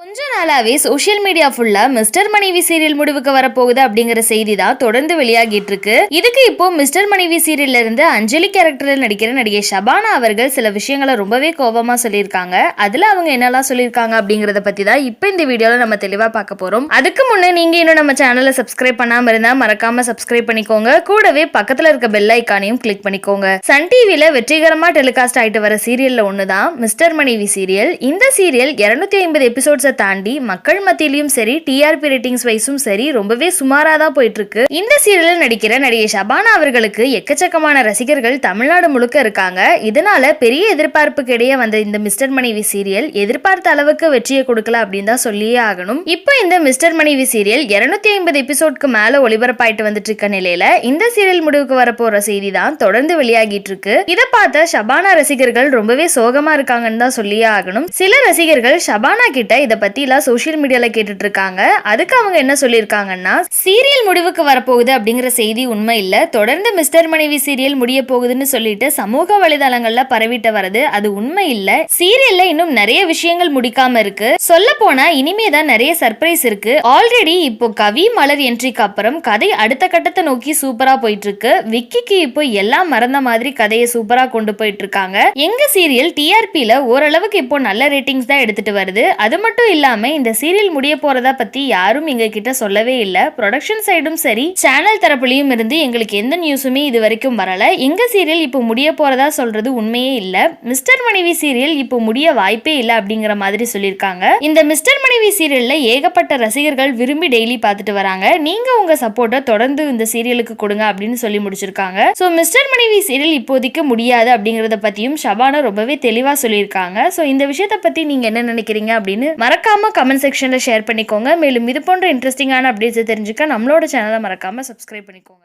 கொஞ்ச நாளாகவே social media ஃபுல்லா மிஸ்டர் மனைவி சீரியல் முடிவுக்கு வரப்போகுது அப்படிங்கிற செய்தி தான் தொடர்ந்து வெளியாகிட்டு இருக்கு. இதுக்கு இப்போ மிஸ்டர் மனைவி சீரியல்ல இருந்து அஞ்சலி கேரக்டரில் நடிக்கிற நடிகை ஷபானா அவர்கள் சில விஷயங்களை ரொம்பவே கோபமா சொல்லியிருக்காங்க. அதுல அவங்க என்னெல்லாம் சொல்லியிருக்காங்க அப்படிங்கறத பத்தி தான் இப்போ இந்த வீடியோல நம்ம தெளிவா பார்க்க போறோம். அதுக்கு முன்னே நீங்க இன்னும் நம்ம சேனலை சப்ஸ்கிரைப் பண்ணாம இருந்தா மறக்காம சப்ஸ்கிரைப் பண்ணிக்கோங்க. கூடவே பக்கத்துல இருக்க பெல் ஐக்கானையும் கிளிக் பண்ணிக்கோங்க. சன் டிவில வெற்றிகரமா டெலிகாஸ்ட் ஆயிட்டு வர சீரியல்ல ஒண்ணுதான் மிஸ்டர் மனைவி சீரியல் இந்த சீரியல் 250 ஐம்பது எபிசோட்ஸ் தாண்டி மக்கள் மத்தியிலும் சரி டிஆர்பி ரேட்டிங்ஸ் வைஸும் சரி ரொம்பவே சுமாரா தான் போயிட்டு இருக்கு இந்த சீரியலில் நடிக்கிற நடிகை ஷபானா அவர்களுக்கு எக்கச்சக்கமான ரசிகர்கள் தமிழ்நாடு முழுக்க இருக்காங்க. இதனால பெரிய எதிர்பார்ப்புக்கு இடையே வந்த இந்த மிஸ்டர் மனைவி சீரியல் எதிர்பார்த்த அளவுக்கு வெற்றியை கொடுக்கல அப்படின்னு தான் சொல்லியே ஆகணும். இப்போ இந்த மிஸ்டர் மனைவி சீரியல் 250 ஐம்பது எபிசோட்க்கு மேல ஒளிபரப்பாயிட்டு வந்துட்டு இருக்க நிலையில இந்த சீரியல் முடிவுக்கு வரப்போற செய்தி தான் தொடர்ந்து வெளியாகிட்டு இருக்கு இதை பார்த்த ஷபானா ரசிகர்கள் ரொம்பவே சோகமா இருக்காங்கன்னு தான் சொல்லியே ஆகணும். சில ரசிகர்கள் ஷபானா கிட்ட இதை பத்தி எல்லாம் சோஷியல் மீடியால கேட்டுட்டு இருக்காங்க அதுக்கு அவங்க என்ன சொல்லியிருக்காங்கன்னா சீரியல் முடிவுக்கு வரப்போகுது அப்படிங்கிற செய்தி உண்மை இல்ல. தொடர்ந்து மிஸ்டர் மனைவி சீரியல் முடிய போகுதுன்னு சொல்லிட்டு சமூக வலைதளங்கள்ல பரவிட்டு வரது அது உண்மை இல்ல. சீரியல்ல இன்னும் நிறைய விஷயங்கள் முடிக்காம இருக்கு. சொல்ல போனா இனிமே தான் நிறைய சர்ப்ரைஸ் இருக்கு. ஆல்ரெடி இப்போ கவி மலர் என்ட்ரிக்கு அப்புறம் கதை அடுத்த கட்டத்தை நோக்கி சூப்பரா போயிட்டு இருக்கு விக்கிக்கு இப்போ எல்லாம் மறந்த மாதிரி கதையை சூப்பரா கொண்டு போயிட்டு இருக்காங்க எங்க சீரியல் டிஆர்பில ஓரளவுக்கு இப்போ நல்ல ரேட்டிங்ஸ் தான் எடுத்துட்டு வருது. அது மட்டும் இல்லாம இந்த சீரியல் முடிய போறதா பத்தி யாரும் எங்க கிட்ட சொல்லவே இல்ல. ப்ரொடக்ஷன் சைடும் சரி சேனல் தரப்புலயும் இருந்து எங்களுக்கு எந்த நியூஸுமே இது வரைக்கும் வரல. எங்க சீரியல் இப்போ முடிய போறதா சொல்றது உண்மையே இல்ல. மிஸ்டர் மனைவி சீரியல் இப்போ முடிய வாய்ப்பே இல்ல அப்படிங்கிற மாதிரி சொல்லியிருக்காங்க. இந்த மிஸ்டர் மனைவி சீரியல்ல ஏகப்பட்ட ரசிகர்கள் விரும்பி டெய்லி பார்த்துட்டு வராங்க. நீங்க உங்க சப்போர்ட்டை தொடர்ந்து இந்த சீரியலுக்கு கொடுங்க அப்படின்னு சொல்லி முடிச்சிருக்காங்க. ஸோ மிஸ்டர் மனைவி சீரியல் இப்போதைக்கு முடியாது அப்படிங்கறத பத்தியும் ஷபானா ரொம்பவே தெளிவா சொல்லியிருக்காங்க. ஸோ இந்த விஷயத்தை பத்தி நீங்க என்ன நினைக்கிறீங்க அப்படின்னு மறக்க மறக்காம கமெண்ட் செக்ஷனில் ஷேர் பண்ணிக்கோங்க. மேலும் இது போன்ற இன்ட்ரெஸ்டிங்கான அப்டேட்ஸை தெரிஞ்சுக்க நம்மளோட சேனலை மறக்காம சப்ஸ்கிரைப் பண்ணிக்கோங்க.